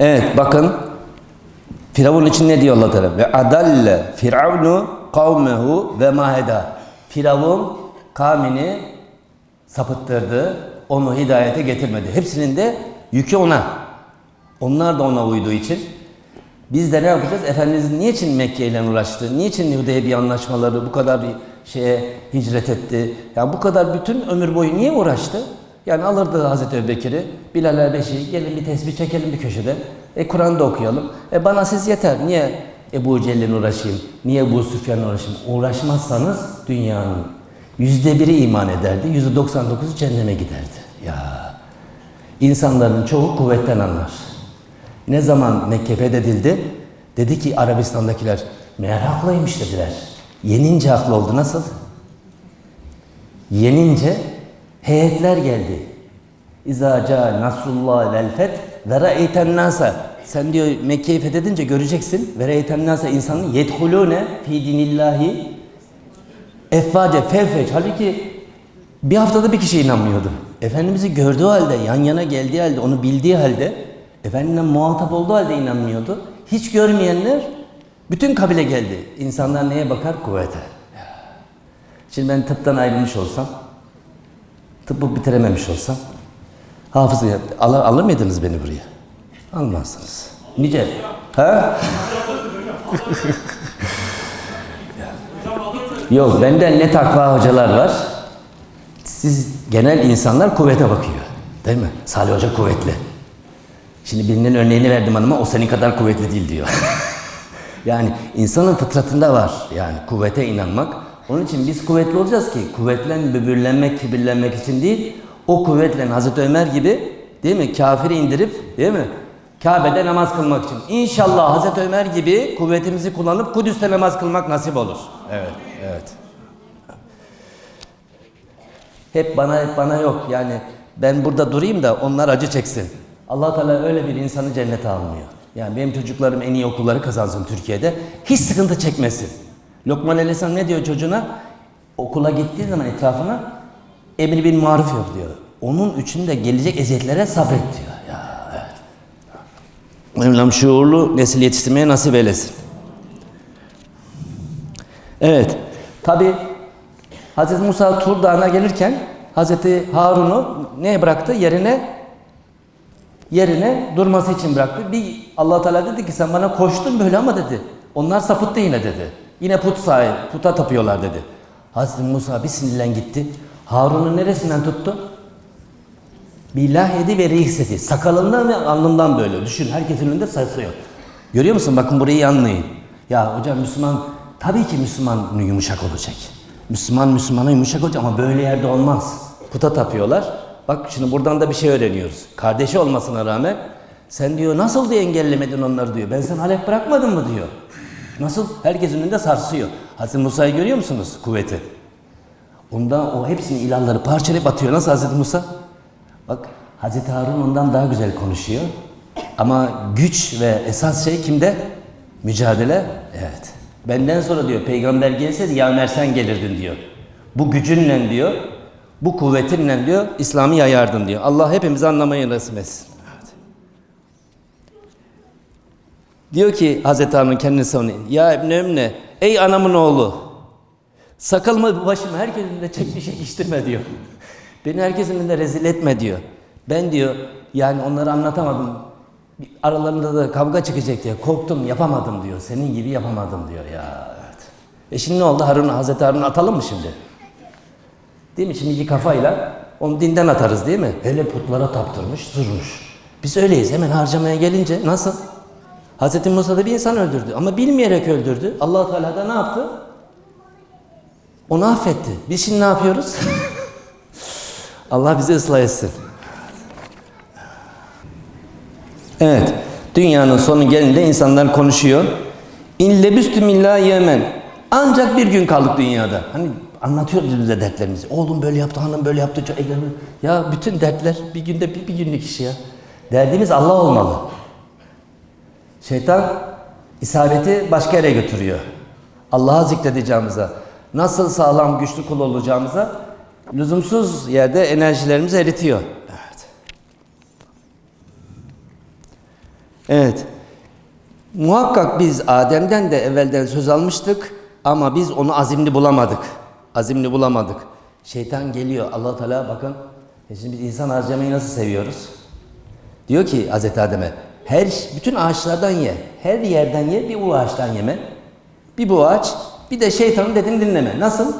Evet bakın Firavun için ne diyor Allah Teala? Ve adalle firavunu kavmehu ve maheda. Firavun kavmini sapıttırdı. Onu hidayete getirmedi. Hepsinin de yükü ona. Onlar da ona uyduğu için. Biz de ne yapacağız? Efendimiz niçin Mekke ile uğraştı? Niçin Hudeybiye anlaşmaları bu kadar bir şeye hicret etti? Yani bu kadar bütün ömür boyu niye uğraştı? Yani alırdı Hazreti Ebubekir'i, Bilal Erbeşi, gelin bir tesbih çekelim bir köşede. E Kur'an'da okuyalım. E bana siz yeter. Niye Ebu Cehil'le uğraşayım? Niye Ebu Süfyan'la uğraşayım? Uğraşmazsanız dünyanın yüzde biri iman ederdi, yüzde 99'u cehenneme giderdi. Ya insanların çoğu kuvvetten anlar. Ne zaman Mekke fethedildi? Dedi ki Arabistan'dakiler meğer haklıymış dediler. Yenince haklı oldu. Nasıl? Yenince heyetler geldi. İza ca nasrullah vel feth ve ra'eyten nasa. Sen diyor Mekke'yi fethedince göreceksin. Ve ra'eyten nasa insanın yedhulune fi dinillahi efface fevfeç. Halbuki bir haftada bir kişi inanmıyordu. Efendimiz'i gördüğü halde, yan yana geldiği halde, onu bildiği halde, Efendim'le muhatap olduğu halde inanmıyordu. Hiç görmeyenler bütün kabile geldi. İnsanlar neye bakar? Kuvvete. Şimdi ben tıptan ayrılmış olsam, tıbbı bitirememiş olsam, hafızı alır, alır mıydınız beni buraya? Almazsınız. Nice? Ha? Yok, benden ne takva hocalar var. Siz genel insanlar kuvvete bakıyor. Değil mi? Salih Hoca kuvvetli. Şimdi birinin örneğini verdim hanıma, o senin kadar kuvvetli değil diyor. yani insanın fıtratında var yani kuvvete inanmak. Onun için biz kuvvetli olacağız ki kuvvetlen, böbürlenmek, kibirlenmek için değil, o kuvvetle Hazreti Ömer gibi değil mi? Kafiri indirip değil mi? Kabe'de namaz kılmak için. İnşallah Hazreti Ömer gibi kuvvetimizi kullanıp Kudüs'te namaz kılmak nasip olur. Evet, evet. Hep bana hep bana yok. Yani ben burada durayım da onlar acı çeksin. Allah Teala öyle bir insanı cennete almıyor. Yani benim çocuklarım en iyi okulları kazansın Türkiye'de. Hiç sıkıntı çekmesin. Lokman Aleyhisselam ne diyor çocuğuna? Okula gittiği zaman etrafına emri bin maruf yok diyor. Onun içinde gelecek eziyetlere sabret diyor. Ya evet. Mevlam şuurlu nesil yetiştirmeye nasip eylesin. Evet. Tabi Hz. Musa Tur Dağı'na gelirken Hz. Harun'u neye bıraktı? Yerine yerine durması için bıraktı. Bir Allah Teala dedi ki sen bana koştun böyle ama dedi. Onlar sapıttı yine dedi. Yine put sahibi, puta tapıyorlar dedi. Hazreti Musa bir sinirlen gitti. Harun'un neresinden tuttu? Billah yedi ve rihseti. Sakalından ve alnından böyle. Düşün herkesin önünde sarsıyor. Görüyor musun? Bakın burayı anlayın. Ya hocam Müslüman tabii ki Müslüman yumuşak olacak. Müslüman Müslümana yumuşak olacak ama böyle yerde olmaz. Puta tapıyorlar. Bak şimdi buradan da bir şey öğreniyoruz. Kardeşi olmasına rağmen sen diyor nasıl diye engellemedin onları diyor. Ben sana Halep bırakmadım mı diyor. Nasıl? Herkesin önünde sarsıyor. Hazreti Musa'yı görüyor musunuz kuvveti? Ondan o hepsini ilahları parçalayıp atıyor. Nasıl Hazreti Musa? Bak Hazreti Harun ondan daha güzel konuşuyor. Ama güç ve esas şey kimde? Mücadele. Evet. Benden sonra diyor peygamber gelseydi ya sen gelirdin diyor. Bu gücünle diyor, bu kuvvetinle diyor İslam'ı yayardın diyor. Allah hepimizi anlamayı nasip etsin. Evet. Diyor ki Hazreti Harun kendini savunuyor. Ya İbn Emne, ey anamın oğlu. Sakalımı başımı herkesin önünde çekmiş çekiştirme diyor. Beni herkesin önünde rezil etme diyor. Ben diyor yani onları anlatamadım. Aralarında da kavga çıkacak diye korktum yapamadım diyor. Senin gibi yapamadım diyor ya. Evet. E şimdi ne oldu? Harun, Hazreti Harun'u atalım mı şimdi? Değil mi? Şimdiki kafayla onu dinden atarız değil mi? Hele putlara taptırmış, sürmüş. Biz öyleyiz. Hemen harcamaya gelince nasıl? Hz. Musa da bir insan öldürdü ama bilmeyerek öldürdü. allah Teala da ne yaptı? Onu affetti. Biz şimdi ne yapıyoruz? Allah bizi ıslah etsin. Evet. Dünyanın sonu gelince insanlar konuşuyor. İn lebüstüm illa yemen. Ancak bir gün kaldık dünyada. Hani anlatıyoruz bize dertlerimizi. Oğlum böyle yaptı, hanım böyle yaptı. Ya bütün dertler bir günde bir, bir günlük iş ya. Derdimiz Allah olmalı. Şeytan isabeti başka yere götürüyor. Allah'a zikredeceğimize, nasıl sağlam güçlü kul olacağımıza lüzumsuz yerde enerjilerimizi eritiyor. Evet. Evet. Muhakkak biz Adem'den de evvelden söz almıştık ama biz onu azimli bulamadık. Azimli bulamadık. Şeytan geliyor. Allah Teala bakın. e Şimdi biz insan harcamayı nasıl seviyoruz? Diyor ki Hazreti Adem'e her bütün ağaçlardan ye. Her yerden ye bir bu ağaçtan yeme. Bir bu ağaç bir de şeytanın dediğini dinleme. Nasıl?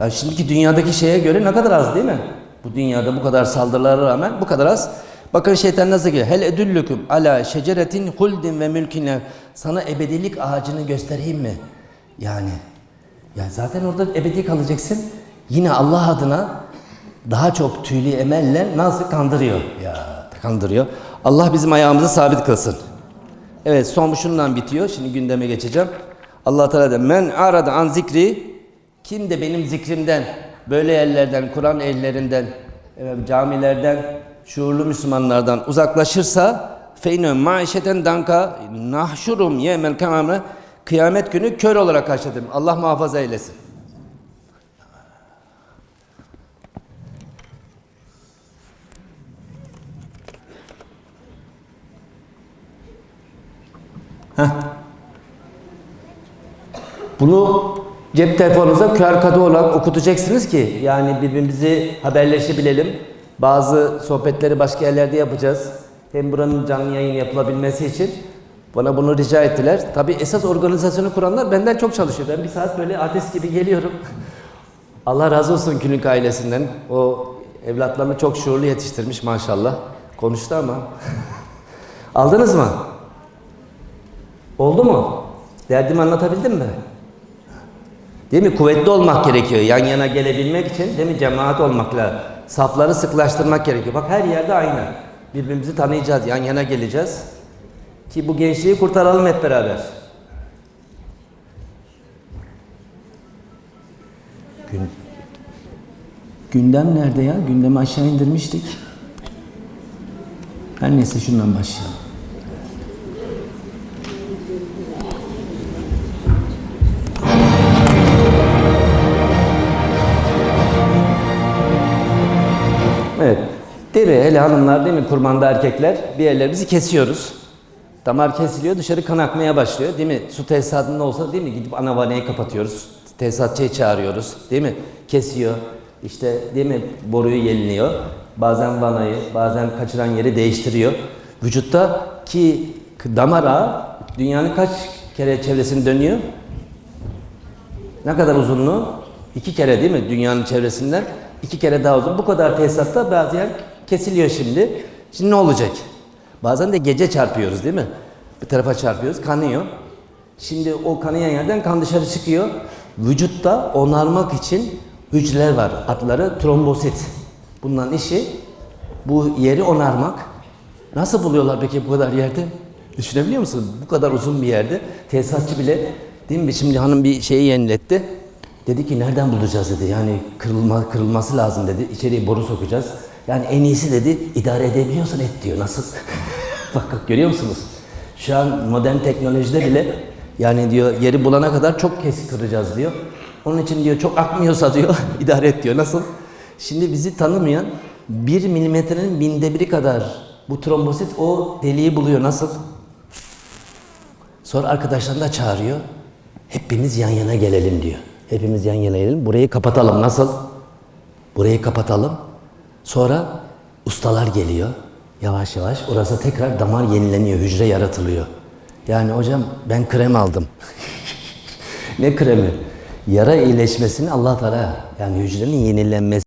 Ya şimdiki dünyadaki şeye göre ne kadar az değil mi? Bu dünyada bu kadar saldırılara rağmen bu kadar az. Bakın şeytan nasıl geliyor? Hel edüllüküm ala şeceretin huldin ve mülkine. Sana ebedilik ağacını göstereyim mi? Yani ya zaten orada ebedi kalacaksın. Yine Allah adına daha çok tüylü emelle nasıl kandırıyor? Ya kandırıyor. Allah bizim ayağımızı sabit kılsın. Evet son şundan bitiyor. Şimdi gündeme geçeceğim. Allah Teala de men arada an zikri kim de benim zikrimden böyle yerlerden, Kur'an ellerinden, evet, camilerden, şuurlu Müslümanlardan uzaklaşırsa feyne maişeten danka nahşurum yemel kamamı kıyamet günü kör olarak karşıladım. Allah muhafaza eylesin. Bunu cep telefonunuza QR kodu olarak okutacaksınız ki yani birbirimizi haberleşebilelim. Bazı sohbetleri başka yerlerde yapacağız. Hem buranın canlı yayın yapılabilmesi için bana bunu rica ettiler. Tabi esas organizasyonu kuranlar benden çok çalışıyor. Ben bir saat böyle ateş gibi geliyorum. Allah razı olsun Külünk ailesinden. O evlatlarını çok şuurlu yetiştirmiş maşallah. Konuştu ama. Aldınız mı? Oldu mu? Derdimi anlatabildim mi? Değil mi? Kuvvetli olmak gerekiyor. Yan yana gelebilmek için değil mi? Cemaat olmakla safları sıklaştırmak gerekiyor. Bak her yerde aynı. Birbirimizi tanıyacağız. Yan yana geleceğiz. Ki bu gençliği kurtaralım hep beraber. Gün... Gündem nerede ya? Gündemi aşağı indirmiştik. Her neyse şundan başlayalım. Evet. Değil mi? Hele hanımlar değil mi? Kurmanda erkekler bir yerlerimizi kesiyoruz. Damar kesiliyor, dışarı kan akmaya başlıyor. Değil mi? Su tesisatında olsa değil mi? Gidip ana vanayı kapatıyoruz. Tesisatçıyı çağırıyoruz. Değil mi? Kesiyor. İşte değil mi? Boruyu yeniliyor. Bazen vanayı, bazen kaçıran yeri değiştiriyor. Vücutta ki damar ağı dünyanın kaç kere çevresini dönüyor? Ne kadar uzunluğu? İki kere değil mi? Dünyanın çevresinden iki kere daha uzun. Bu kadar tesisatta bazı yer kesiliyor şimdi. Şimdi ne olacak? Bazen de gece çarpıyoruz değil mi? Bir tarafa çarpıyoruz, kanıyor. Şimdi o kanayan yerden kan dışarı çıkıyor. Vücutta onarmak için hücreler var. Adları trombosit. Bunların işi bu yeri onarmak. Nasıl buluyorlar peki bu kadar yerde? Düşünebiliyor musun? Bu kadar uzun bir yerde tesisatçı bile değil mi? Şimdi hanım bir şeyi yeniletti. Dedi ki nereden bulacağız dedi. Yani kırılma, kırılması lazım dedi. İçeriye boru sokacağız. Yani en iyisi dedi idare edebiliyorsan et diyor. Nasıl? bak, bak görüyor musunuz? Şu an modern teknolojide bile yani diyor yeri bulana kadar çok kes kıracağız diyor. Onun için diyor çok akmıyorsa diyor idare et diyor. Nasıl? Şimdi bizi tanımayan bir milimetrenin binde biri kadar bu trombosit o deliği buluyor. Nasıl? Sonra arkadaşlarını da çağırıyor. Hepimiz yan yana gelelim diyor. Hepimiz yan yana gelelim. Burayı kapatalım. Nasıl? Burayı kapatalım. Sonra ustalar geliyor. Yavaş yavaş orası tekrar damar yenileniyor. Hücre yaratılıyor. Yani hocam ben krem aldım. ne kremi? Yara iyileşmesini Allah Teala yani hücrenin yenilenmesi